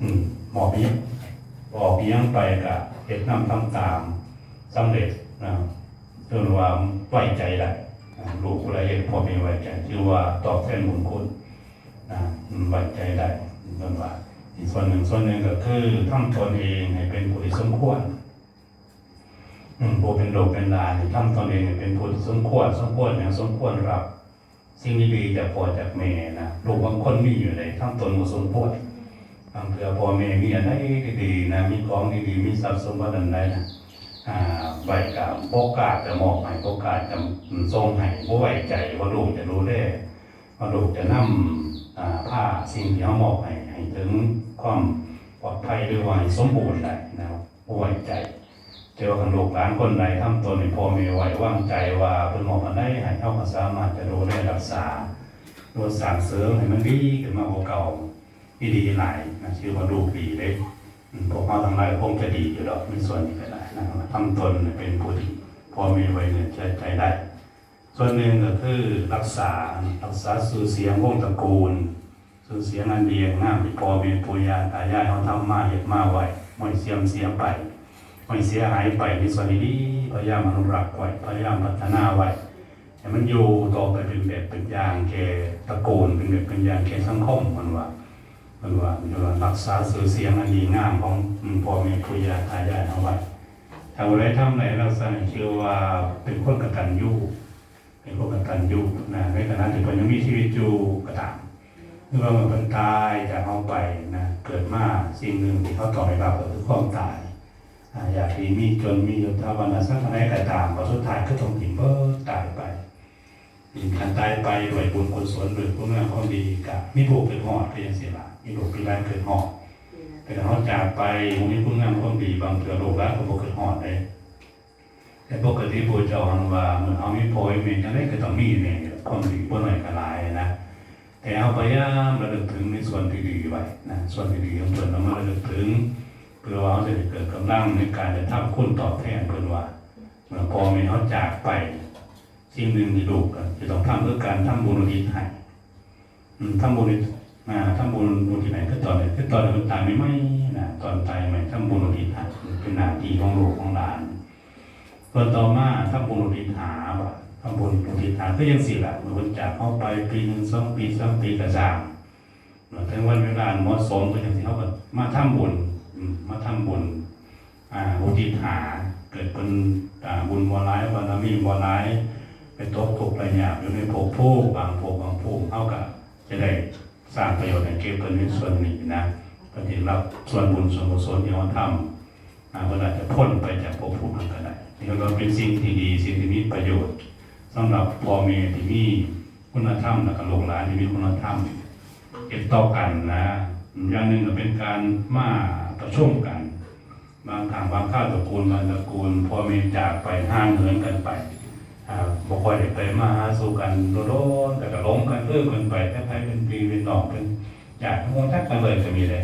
อืมหมอพี่บอกพี่ยังไปกับเฮ็ดน้ำทำตามสำเร็จนะจนว่าไว้ใจได้ลูกผู้ใดเห็นพ่อแม่ไว้ใจชื่อว่าตอบแทนบุญคุณนะอืมไว้ใจได้จนว่าอีกส่วนหนึ่งส่วนหนึ่งก็คือทำตนเองให้เป็นผู้ที่สมควรอืมผู้เป็นโลกเป็นลายทำตนเองให้เป็นผู้ที่สมควรสมควรอย่างสมควรรับ สิ่งดีๆจากพ่อจากแม่นะลูกบางคนมีอยู่ในทำตนบ่สมควร เพื่อพ่อแม่มีอะไรดีๆนะมีของดีๆมีทรัพย์สมบัติอันใดนะอ่าไว้กับโอกาสจะมอบให้โอกาสจะทรงให้บ่ไว้ใจว่าลูกจะรู้ได้ว่าลูกจะนำอ่าผ้าสิ่งที่เขามอบให้ให้ถึงความปลอดภัยหรือว่าสมบูรณ์ได้นะครับบ่ไว้ใจเจ้าคันลูกหลานคนใดทำตนให้พ่อแม่ไว้วางใจว่าเพิ่นมอบอันใดให้เฮาก็สามารถจะดูแลรักษาดูสร้างเสริมให้มันดีขึ้นมากว่าเก่า ดีดีหลายนะชื่อว่าลูกดีเด้อืมพวกเราทั้งหลายคงจะดีอยู่ดอกมีส่วนนี้ก็ได้นะครับทำตนเป็นผู้ที่พอม่ไว้เนื้อใจใจได้ ส่วนหนึ่งก็คือรักษารักษาสื่อเสียงวงตระกูลสื่อเสียงอันเดียงงามที่พอม่ปู่ย่าตายายเขาทำมาเฮ็ดมาไว้ไม่เสียมเสียไปไม่เสียหายไปในส่วนนี้พยายามอนุรักษ์ไว้พยายามพัฒนาไว้ให้มันอยู่ต่อไปเป็นแบบเป็นอย่างแก่ตระกูลเป็นแบบเป็นอย่างแก่สังคมมันว่า มันว่ามันว่ารักษาสื่อเสียงอันดีงามของพ่อแม่ปู่ย่าตายายเอาไว้ถ้าวันใดทำไหนลักษณะชื่อว่าเป็นคนกตัญญูเป็นคนกตัญญูนะในขณะที่เพิ่นยังมีชีวิตอยู่ก็ตามหรือว่าเมื่อเพิ่นตายจากเขาไปนะเกิดมาสิ่งหนึ่งที่เขาต่อให้เราก็คือความตายอยากดีมีจนมีอยู่ถ้าวันนั้นสักอะไรก็ตามพอสุดท้ายก็ต้องถิ่มเบิดตายไปถิ่ มการตายไปด้วยบุญกุศลหรือคุณงามควาดีกับมีผูกเป็นหอดเป็ยังเสียละมีผูกเป็นลายเกิดหอดแต่เขาจากไปวงนี้คุณงามความดีบางเถื่อโลกแล้วก็บอกเกิดหอดเลยแต่ปกติผู้เจ้าหันว่าเหมือนเอามีโพยมีจังได้ก็ต้องมีเนี่ยความดีบ่หน่อยก็หลายนะแต่เอาพยายามระลึกถึงในส่วนที่ดีไว้นะส่วนที่ดีของตนเรามาระลึกถึงเพื่อว่าเขาจะเกิดกำลังในการจะทำคุณตอบแทนเพื่อนว่าเมื่อพอมีเขาจากไป สิ่งหนึ่งที่ลูกจะต้องทำเพื่อการทำบุญอุทิศให้ทำบุญอ่าทำบุญอุทิศให้คือตอนไหนคือตอนคนตายไม่ไม่นะตอนตายไม่ทำบุญอุทิศให้เป็นหน้าที่ของลูกของหลานส่วนต่อมาทำบุญอุทิศหาว่าทำบุญอุทิศหาก็ยังสี่ละเมื่อคนจากเข้าไปปีหนึ่งสองปีสามปีกระจางถึงวันเวลาเหมาะสมก็อย่างที่เขาก็มาทำบุญมาทำบุญอุทิศหาเกิดเป็นบุญวาร้ายบารมีวาร้าย ไปตกทุกข์รยาบอยู่ในภพภูมิบางภพบางภูมิเท่ากับจะได้สร้างประโยชน์ให้เก็บเป็นในส่วนนี้นะปฏิรับส่วนบุญส่วนกุศลที่เราทำอ่าเวลาจะพ้นไปจากภพภูมิก็ได้นี่ก็เป็นสิ่งที่ดีสิ่งที่มีประโยชน์สำหรับพ่อแม่ที่มีคุณธรรมและก็ลูกหลานที่มีคุณธรรมเก็บต่อกันนะอย่างหนึ่งก็เป็นการมาประชุมกัน บางครั้งบางข้าวตระกูลบางตระกูลพอมีจากไปห่างเหินกันไป อ่าบ่ค่อยได้ไปมาหาสู่กันโดนๆแต่ก็ล้มกันเรื่อกันไปคล้ายๆเป็นปีเป็นหนอกเป็นจากทั้งหมดทักกันเลยก็มีเลย